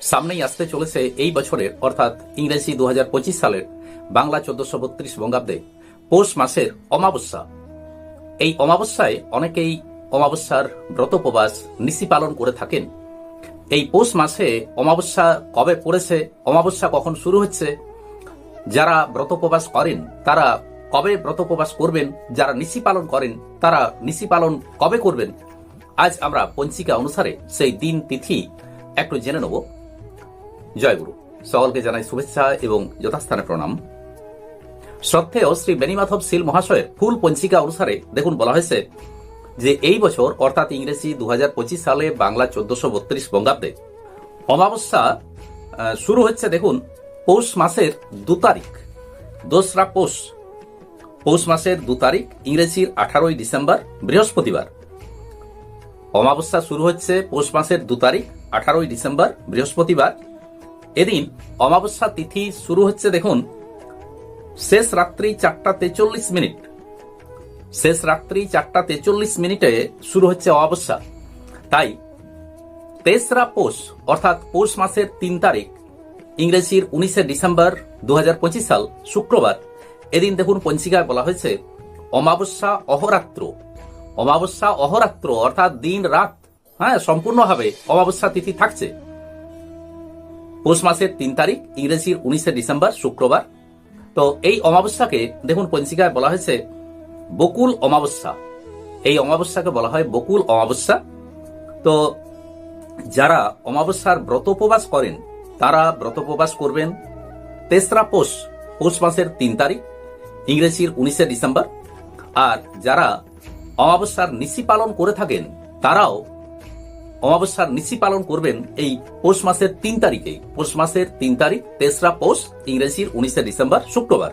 সামনেই আসতে চলেছে এই বছরের, অর্থাৎ ইংরেজি দু হাজার পঁচিশ সালের বাংলা চোদ্দশো বত্রিশ বঙ্গাব্দে পৌষ মাসের অমাবস্যা। এই অমাবস্যায় অনেকেই অমাবস্যার ব্রতোপবাস নিশি পালন করে থাকেন। এই পৌষ মাসে অমাবস্যা কবে পড়েছে, অমাবস্যা কখন শুরু হচ্ছে, যারা ব্রতোপবাস করেন, তারা কবে ব্রতোপবাস করবেন, যারা নিশি পালন করেন, তারা নিশি পালন কবে করবেন, আজ আমরা পঞ্চিকা অনুসারে সেই দিন তিথি একটু জেনে নেব। জয়গুরু। সকলকে জানাই শুভেচ্ছা এবং যথাস্থানে প্রণাম। শ্রদ্ধেয় শ্রী বেনিমাধব শীল মহাশয়ের ফুল পঞ্চিকা অনুসারে দেখুন বলা হয়েছে যে এই বছর, অর্থাৎ ইংরেজি দুহাজার পঁচিশ সালে বাংলা চোদ্দশো বত্রিশ বঙ্গাব্দে অমাবস্যা শুরু হচ্ছে দেখুন পৌষ মাসের দু তারিখ, দোসরা পৌষ। পৌষ মাসের দু তারিখ, ইংরেজির আঠারোই ডিসেম্বর, বৃহস্পতিবার। অমাবস্যা শুরু হচ্ছে পৌষ মাসের দু তারিখ, আঠারোই ডিসেম্বর, বৃহস্পতিবার। এদিন অমাবস্যা তিথি শুরু হচ্ছে দেখুন, শেষ রাত্রি চারটা তেচল্লিশ মিনিট। শেষ রাত্রি চারটা তেচল্লিশ মিনিটে শুরু হচ্ছে অমাবস্যা। তাই তেসরা পৌষ, অর্থাৎ পৌষ মাসের তিন তারিখ, ইংরেজির উনিশে ডিসেম্বর দু হাজার পঁচিশ সাল, শুক্রবার। এদিন দেখুন পঞ্চিকায় বলা হয়েছে, অমাবস্যা অহরাত্র। অমাবস্যা অহরাত্র, অর্থাৎ দিন রাত হ্যাঁ সম্পূর্ণভাবে অমাবস্যা তিথি থাকছে। পৌষ মাসের তিন তারিখ, ইংরেজির উনিশে ডিসেম্বর, শুক্রবার। তো এই অমাবস্যাকে দেখুন পঞ্চিকায় বলা হয়েছে বকুল অমাবস্যা। এই অমাবস্যাকে বলা হয় বকুল অমাবস্যা। তো যারা অমাবস্যার ব্রত উপবাস করেন, তারা ব্রত উপবাস করবেন তেসরা পৌষ পৌষ মাসের তিন তারিখ, ইংরেজির উনিশে ডিসেম্বর। আর যারা অমাবস্যার নিশি পালন করে থাকেন, তারাও অমাবস্যার নিশি পালন করবেন এই পৌষ মাসের তিন তারিখেই পৌষ মাসের তিন তারিখ, তেসরা পৌষ, ইংরেজির উনিশে ডিসেম্বর, শুক্রবার।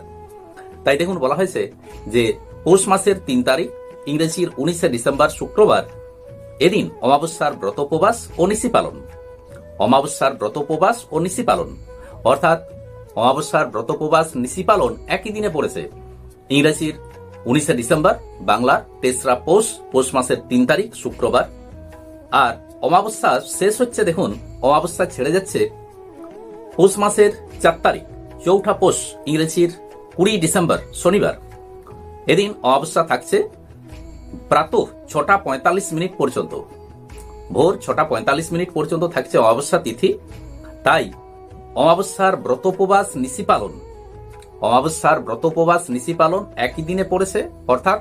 তাই দেখুন, বলা হয়েছে যে পৌষ মাসের তিন তারিখ, ইংরেজির উনিশে ডিসেম্বর, শুক্রবার, এদিন অমাবস্যার ব্রতোপবাস ও নিশি পালন। অমাবস্যার ব্রতোপবাস ও নিশি পালন। অর্থাৎ অমাবস্যার ব্রতোপবাস নিশি পালন একই দিনে পড়েছে। ইংরেজির উনিশে ডিসেম্বর, বাংলার তেসরা পৌষ পৌষ মাসের তিন তারিখ, শুক্রবার। আর অমাবস্যা শেষ হচ্ছে দেখুন, অমাবস্যা ছেড়ে যাচ্ছে। পৌষ মাসের চার তারিখ, চৌঠা পৌষ, ইংরেজির কুড়ি ডিসেম্বর, শনিবার। এদিন অমাবস্যা থাকছে প্রাত ছটা পঁয়তাল্লিশ মিনিট পর্যন্ত। ভোর ছটা পঁয়তাল্লিশ মিনিট পর্যন্ত থাকছে অমাবস্যা তিথি। তাই অমাবস্যার ব্রতোপবাস নিশি পালন, অমাবস্যার ব্রতোপবাস নিশি পালন একই দিনে পড়েছে, অর্থাৎ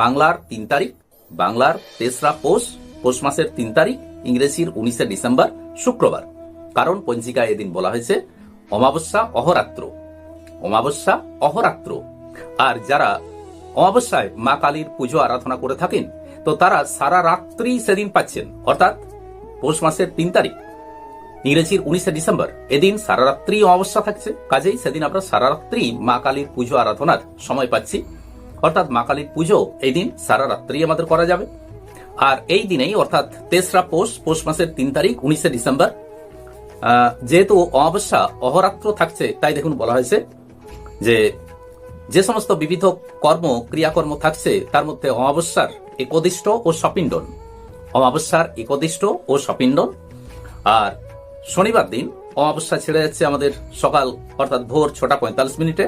বাংলার তিন তারিখ, বাংলার তেসরা পৌষ পৌষ মাসের তিন তারিখ ইংরেজির উনিশে ডিসেম্বর, শুক্রবার। কারণ পঞ্জিকায় এদিন বলা হয়েছে, অমাবস্যা অহরাত্র। অমাবস্যা অহরাত্র। আর যারা অমাবস্যায় মা কালীর পুজো আরাধনা করে থাকেন, তো তারা সারা রাত্রি সেদিন পাচ্ছেন। অর্থাৎ পৌষ মাসের তিন তারিখ। ইংরেজির উনিশে ডিসেম্বর, এদিন সারা রাত্রি অমাবস্যা থাকছে। কাজেই সেদিন আমরা সারা রাত্রি মা কালীর পুজো আরাধনার সময় পাচ্ছি। অর্থাৎ মা কালীর পুজো এই দিন সারা রাত্রি আমাদের করা যাবে। আর এই দিনেই, অর্থাৎ তেসরা পৌষ পৌষ মাসের তিন তারিখ, উনিশে ডিসেম্বর যেহেতু অমাবস্যা অহরাত্র থাকছে, তাই দেখুন বলা হয়েছে যে যে সমস্ত বিবিধ কর্ম, ক্রিয়াকর্ম থাকছে, তার মধ্যে অমাবস্যার একদিষ্ট ও সপিণ্ডন। অমাবস্যার একদিষ্ট ও সপিণ্ডন। আর শনিবার দিন অমাবস্যা ছেড়ে যাচ্ছে আমাদের সকাল, অর্থাৎ ভোর ছটা পঁয়তাল্লিশ মিনিটে।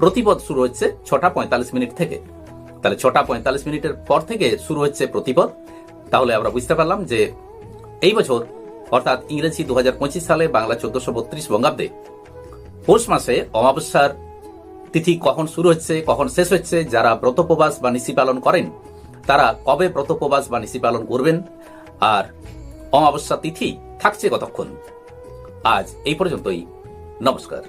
প্রতিপদ শুরু হচ্ছে ছটা পঁয়তাল্লিশ মিনিট থেকে। তাহলে ছটা পঁয়তাল্লিশ মিনিটের পর থেকে শুরু হচ্ছে প্রতিপদ। তাহলে আমরা বুঝতে পারলাম যে এই বছর, অর্থাৎ ইংরেজি দু হাজার পঁচিশ সালে বাংলা চোদ্দশো বত্রিশ বঙ্গাব্দে, পৌষ মাসে অমাবস্যার তিথি কখন শুরু হচ্ছে, কখন শেষ হচ্ছে, যারা ব্রতোপবাস বা নিশি পালন করেন, তারা কবে ব্রতোপবাস বা নিশি পালন করবেন, আর অমাবস্যা তিথি থাকছে কতক্ষণ? আজ এই পর্যন্তই। নমস্কার।